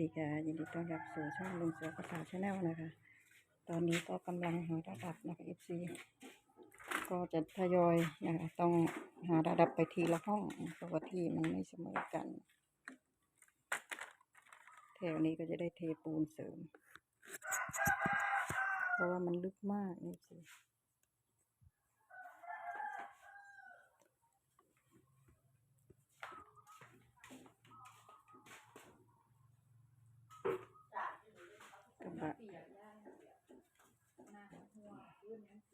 ดีค่ะยินดีต้อนรับสู่ช่องลุงเสือภาษาชาแนลนะคะ ตอนนี้ก็กำลังหาระดับนะคะ FC ก็จะทยอยนะคะต้องหาระดับไปทีละห้องเพราะว่าที่มันไม่เสมอกันแถวนี้ก็จะได้เทปูนเสริม เพราะว่ามันลึกมากนี่สิ simplemente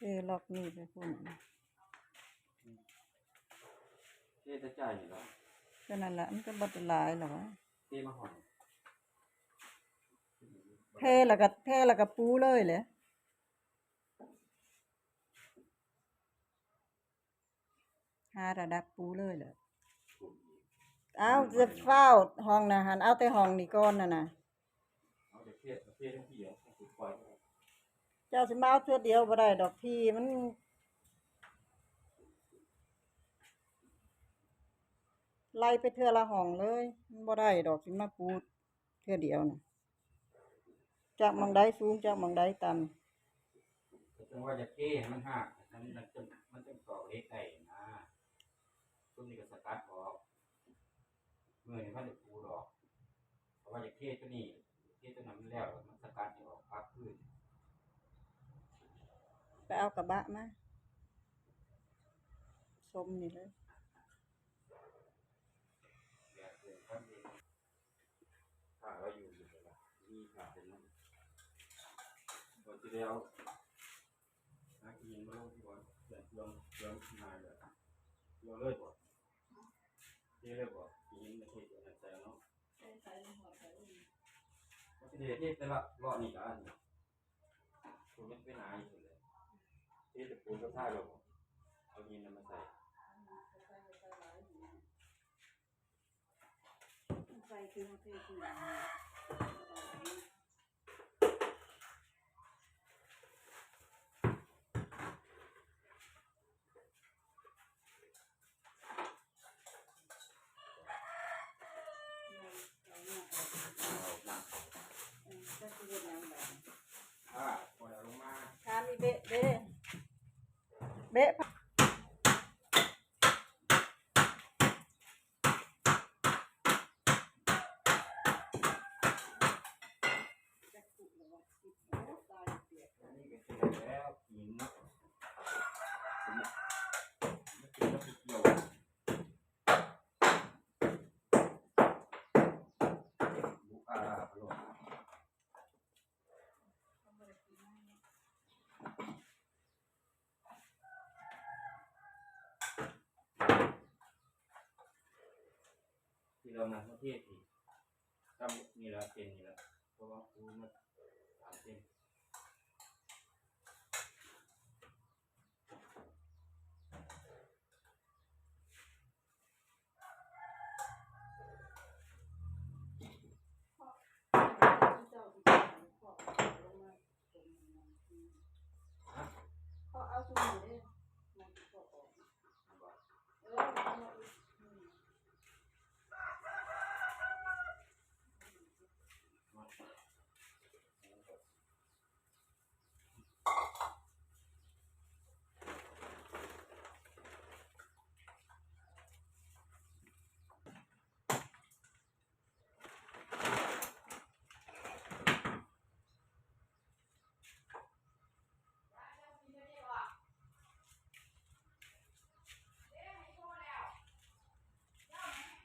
เออล็อกนี่ไปพุ่น เทจะจ่ายอยู่แล้ว ก็นั่นแหละมันก็บัดหลายหรอวะเทมาห่อนเทแล้วก็เทแล้วก็ปูเลยเลยหาระดับปูเลยเหรอเอาจะเฝ้าห้องนะหันเอาแต่ห้องนี่ก่อนน่ะนะเอาแต่เทเอาเททั้งที่อะทั้งสุดปล่อยเจ้าสิมาเอาเทื่อเดียวบ่ได้ดอกพี่มัน ไล่ไปเทื่อละห้องเลยมันบ่ได้ดอกสิมาปูเทื่อเดียวน่ะจากหมองใดสูงจากหมองใดต่ำแต่จังว่าจะเทให้มันหักมันมันจะมันจะก่อเล็กได้นะต้นนี้ก็สกัดออกเมื่อนี้มันจะปูดอกเพราะว่าจะเทตัวนี้เทตัวนั้นมันแล้วมันสกัดนี่ออกปักพื้นไปเอากระบะมาชมนี่เลย แบบเดิมครับเองถ้าเราอยู่อยู่เลยล่ะมีขาเป็นนั้นก่อนที่แล้วนักยิงมาลงที่บอลเดือดลงเดือดมาเลยเดือดเลยบ่เทเลยบ่ยิงในเทตัวนั้นใส่เนาะมันเป็นเหตุแต่ละรอบนี้ก็อันนี้คุณไม่ไปไหนอยู่เลยที่จะปูนก็ท่าลงเอายินมาใส่ Okay, okay, okay. เรานักประเทศอีกทำนี่ละเส้นนี่ละเพราะว่าคูมาสามเส้นเขาเอาตัวนี้เลยมันก็ออกเออเอามาอีกอืม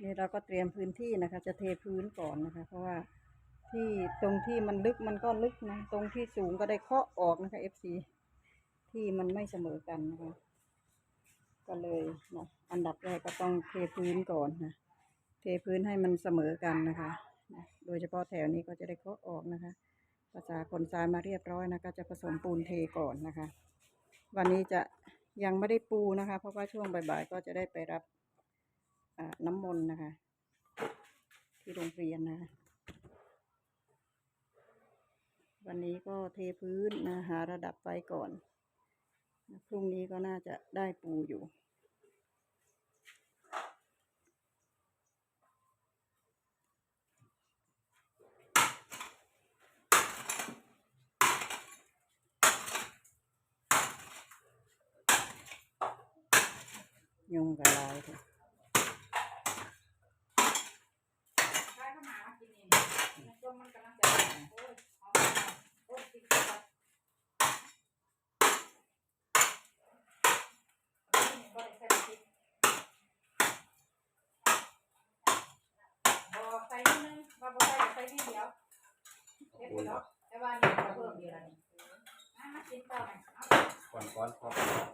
นี่เราก็เตรียมพื้นที่นะคะ จะเทพื้นก่อนนะคะ เพราะว่าที่ตรงที่มันลึกมันก็ลึกนะ ตรงที่สูงก็ได้เคาะออกนะคะ FC ที่มันไม่เสมอกันนะคะ ก็เลยนะอันดับแรกก็ต้องเทพื้นก่อนนะ เทพื้นให้มันเสมอกันนะคะนะโดยเฉพาะแถวนี้ก็จะได้เคาะออกนะคะ ภาษาคนทรายมาเรียบร้อยนะก็จะผสมปูนเทก่อนนะคะ วันนี้จะยังไม่ได้ปูนะคะ เพราะว่าช่วงบ่ายๆก็จะได้ไปรับ น้ำมนต์นะคะ ที่โรงเรียนนะ วันนี้ก็เทพื้นนะหาระดับไว้ก่อน พรุ่งนี้ก็น่าจะได้ปูอยู่ ยุงกับลายค่ะ ได้เข้ามากินเองช่วงมันกำลังจะโอ้ยหอมโอ้ยติดกับนี่บ่ได้ใส่พริกบ่ใส่นิดนึงว่า บ่ใส่ใส่นิดเดียวเด็ดเนาะแต่ว่านี่ก็เพิ่มอยู่แล้วนี่มามากินต่อหน่อยเอา ก่อนก่อนก่อน